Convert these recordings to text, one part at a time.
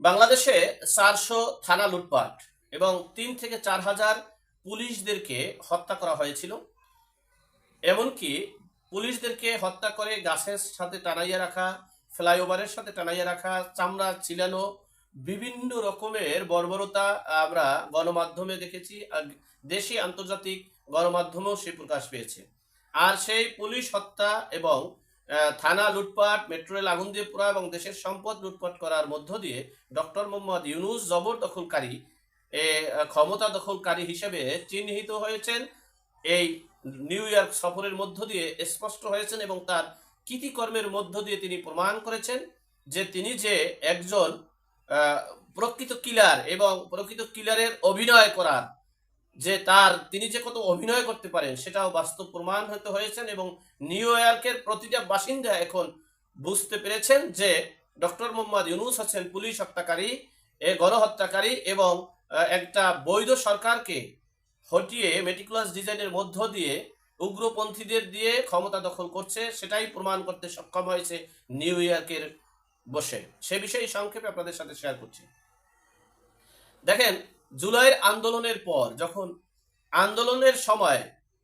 বাংলাদেশে চারশো থানা লুটপাট এবং তিন থেকে চার হাজার পুলিশদেরকে হত্যা করা হয়েছিল। এমনকি পুলিশদেরকে হত্যা করে গাছের সাথে টানাইয়া রাখা, ফ্লাইওভারের সাথে টানাইয়া রাখা, চামড়া ছিলানো, বিভিন্ন রকমের বর্বরতা আমরা গণমাধ্যমে দেখেছি দেশি আন্তর্জাতিক গণমাধ্যমেও সে প্রকাশ পেয়েছে। আর সেই পুলিশ হত্যা এবং থানা লুটপাট মেট্রো রেল আগুন দিয়ে পোড়া এবং দেশের সম্পদ লুটপাট করার মধ্য দিয়ে ডক্টর মোহাম্মদ ইউনুস জবরদখলকারী এ, ক্ষমতা দখলকারী হিসেবে চিহ্নিত হয়েছেন। এই নিউ ইয়র্ক সফরের মধ্য দিয়ে স্পষ্ট হয়েছেন এবং তার কৃতিকর্মের মধ্য দিয়ে তিনি প্রমাণ করেছেন যে তিনি যে একজন প্রকৃত কিলার এবং প্রকৃত কিলারের অভিনয় করার যে তার, তিনি যে কত অভিনয় করতে পারেন, সেটাও বাস্তব প্রমাণ হতে হয়েছেন এবং নিউ ইয়র্কের প্রতিটা বাসিন্দা এখন বুঝতে পেরেছেন যে ডক্টর মোহাম্মদ ইউনুস হচ্ছেন পুলিশ হত্যাকারী, এ গণহত্যাকারী এবং একটা বৈধ সরকারকে হটিয়ে মেটিকুলাস ডিজাইনের মধ্য দিয়ে উগ্রপন্থীদের দিয়ে ক্ষমতা দখল করছে, সেটাই প্রমাণ করতে সক্ষম হয়েছে নিউ ইয়র্কের বসে। সে বিষয়ে সংক্ষেপে আপনাদের সাথে শেয়ার করছি। দেখেন জুলাইয়ের আন্দোলনের পর যখন আন্দোলনের সময়,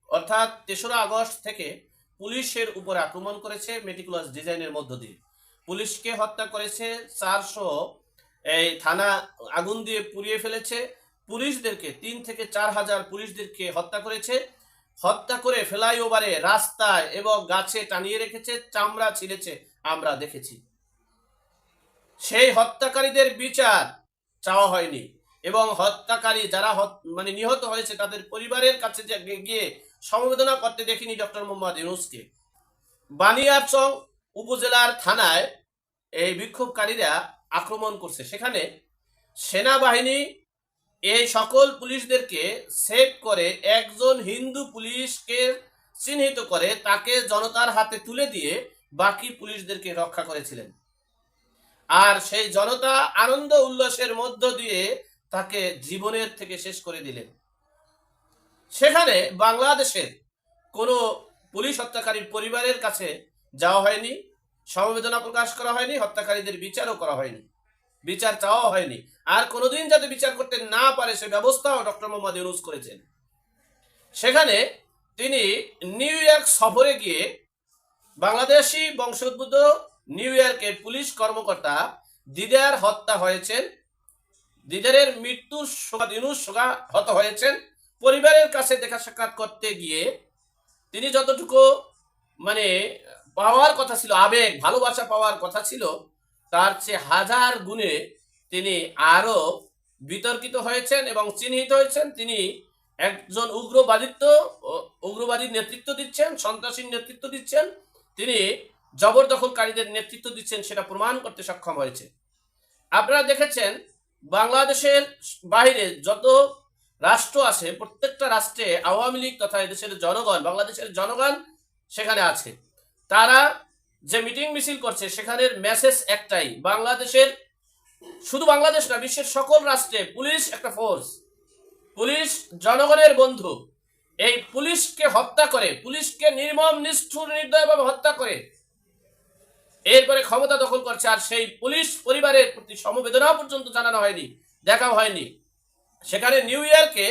অর্থাৎ তেসরা আগস্ট থেকে পুলিশের উপর আক্রমণ করেছে মেটিকুলাস ডিজাইনের মধ্য দিয়ে। পুলিশকে হত্যা করেছে চারশো, এই থানা আগুন দিয়ে পুড়িয়ে ফেলেছে। পুলিশদেরকে, তিন থেকে চার হাজার পুলিশদেরকে হত্যা করেছে। হত্যা করে ফ্লাইওভারে রাস্তায় এবং গাছে টানিয়ে রেখেছে, চামড়া ছিঁড়েছে আমরা দেখেছি। সেই হত্যাকারীদের বিচার চাওয়া হয়নি। এবং হত্যাকারী যারা মানে নিহত হয়েছে, তাদের পরিবারের কাছে গিয়ে সমবেদনা করতে দেখিনি ডক্টর মোহাম্মদ ইউনুসকে। বানিয়ারচং উপজেলার থানায় এই বিক্ষোভকারীরা আক্রমণ করছে। সেখানে সেনাবাহিনী এই সকল পুলিশদেরকে সেভ করে একজন হিন্দু পুলিশকে চিহ্নিত করে তাকে জনতার হাতে তুলে দিয়ে বাকি পুলিশদেরকে রক্ষা করেছিলেন। আর সেই জনতা আনন্দ উল্লাসের মধ্য দিয়ে তাকে জীবনের থেকে শেষ করে দিলেন। সেখানে বাংলাদেশের কোনো পুলিশ হত্যাকারীর পরিবারের কাছে যাওয়া হয়নি, সমবেদনা প্রকাশ করা হয়নি, হত্যাকারীদের বিচারও করা হয়নি, বিচার চাওয়া হয়নি। আর কোনোদিন যাতে বিচার করতে না পারে সে ব্যবস্থাও ডক্টর মোহাম্মদ ইউনুস করেছেন। সেখানে তিনি নিউ ইয়র্ক সফরে গিয়ে বাংলাদেশি বংশোদ্ভূত নিউ ইয়র্কের পুলিশ কর্মকর্তা দিদার হত্যা হয়েছেন। দিদারের শোকা ইউনুস শোকা হত হয়েছেন। পরিবারের কাছে দেখা সাক্ষাৎ করতে গিয়ে তিনি যতটুকু মানে পাওয়ার কথা ছিল, আবেগ, ভালোবাসা পাওয়ার কথা ছিল, তার চেয়ে হাজার গুণে তিনি আরও বিতর্কিত হয়েছেন এবং চিহ্নিত হয়েছেন। তিনি একজন উগ্রবাদিত্ব উগ্রবাদীর নেতৃত্ব দিচ্ছেন, সন্ত্রাসীর নেতৃত্ব দিচ্ছেন। তিনি জবরদখলকারীদের নেতৃত্ব দিচ্ছেন, সেটা প্রমাণ করতে সক্ষম হয়েছে। আপনারা দেখেছেন বাংলাদেশের বাইরে যত রাষ্ট্র আছে, প্রত্যেকটা রাষ্ট্রে আওয়ামী লীগ তথা এদেশের জনগণ, বাংলাদেশের জনগণ সেখানে আছে। তারা যে মিটিং মিছিল করছে, সেখানের মেসেজ একটাই, বাংলাদেশের, শুধু বাংলাদেশ না, বিশ্বের সকল রাষ্ট্রে পুলিশ একটা ফোর্স পুলিশ জনগণের বন্ধু। এই পুলিশকে হত্যা করে, পুলিশকে নির্মম, নিষ্ঠুর, নির্দয়ভাবে হত্যা করে এরপরে ক্ষমতা দখল করছে আর সেই পুলিশ পরিবারের প্রতি সমবেদনা পর্যন্ত জানানো হয়নি দেখা হয়নি। সেখানে নিউ ইয়র্কে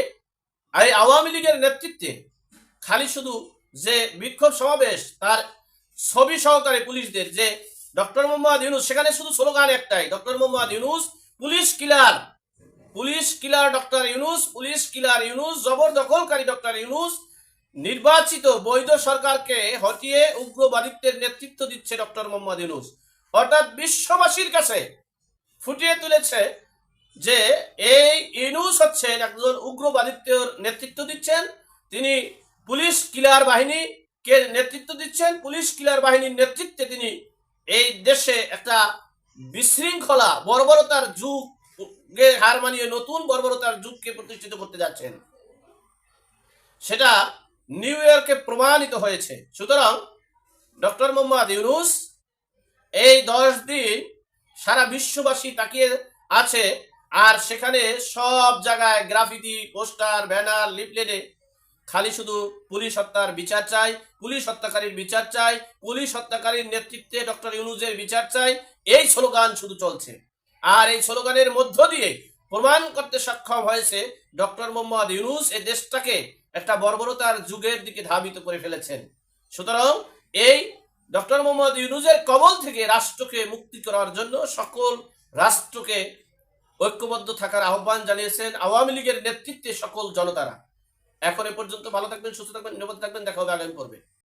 এই আওয়ামী লীগের নেতৃত্বে খালি শুধু যে বিক্ষোভ সমাবেশ, তার ছবি সহকারে পুলিশদের, যে ডক্টর মোহাম্মদ ইউনুস, সেখানে শুধু স্লোগান একটাই, doctor Mohammad Yunus, police killer. Police killer doctor Yunus, police killer Yunus, জবরদখলকারী doctor Yunus নির্বাচিত বৈধ সরকারকে হটিয়ে উগ্রবাদিত্বের নেতৃত্ব দিচ্ছে ডক্টর মোহাম্মদ ইউনুস। অর্থাৎ বিশ্ববাসীর কাছে ফুটিয়ে তুলেছে যে এই ইউনুস হচ্ছেন একজন উগ্রবাদিত্যের নেতৃত্ব দিচ্ছেন। তিনি পুলিশ কিলার বাহিনী কে নেতৃত্ব দিচ্ছেন। পুলিশ কিলার বাহিনীর নেতৃত্বে তিনি এই দেশে একটা বিশৃঙ্খলা, বর্বরতার যুগকে হার মানিয়ে নতুন বর্বরতার যুগকে প্রতিষ্ঠিত করতে যাচ্ছেন। সেটা নিউ ইয়র্কে প্রমাণিত হয়েছে। সুতরাং, ডক্টর মোহাম্মদ ইউনুস এই দশ দিন সারা বিশ্ববাসী তাকিয়ে আছে আর সেখানে সব জায়গায় গ্রাফিতি, পোস্টার, ব্যানার, লিফলেটে খালি শুধু পুলিশ হত্যার বিচার চাই, পুলিশ হত্যাকারীর বিচার চাই, পুলিশ হত্যাকারীর নেতৃত্বে ডক্টর ইউনুজের বিচার চাই, এই স্লোগান শুধু চলছে। আর এই স্লোগানের মধ্য দিয়ে প্রমাণ করতে সক্ষম হয়েছে ডক্টর মোহাম্মদ ইউনুস এই দেশটাকে একটা বর্বরতার যুগের দিকে ধাবিত করে ফেলেছেন। সুতরাং এই ডক্টর মোহাম্মদ ইউনুসের কবল থেকে রাষ্ট্রকে মুক্তি করার জন্য সকল রাষ্ট্রকে ঐক্যবদ্ধ থাকার আহ্বান জানিয়েছেন আওয়ামী লীগের নেতৃত্বে সকল জনতারা। এখন এ পর্যন্ত ভালো থাকবেন, সুস্থ থাকবেন, নিরাপদ থাকবেন, দেখা হবে আগামী পর্বে।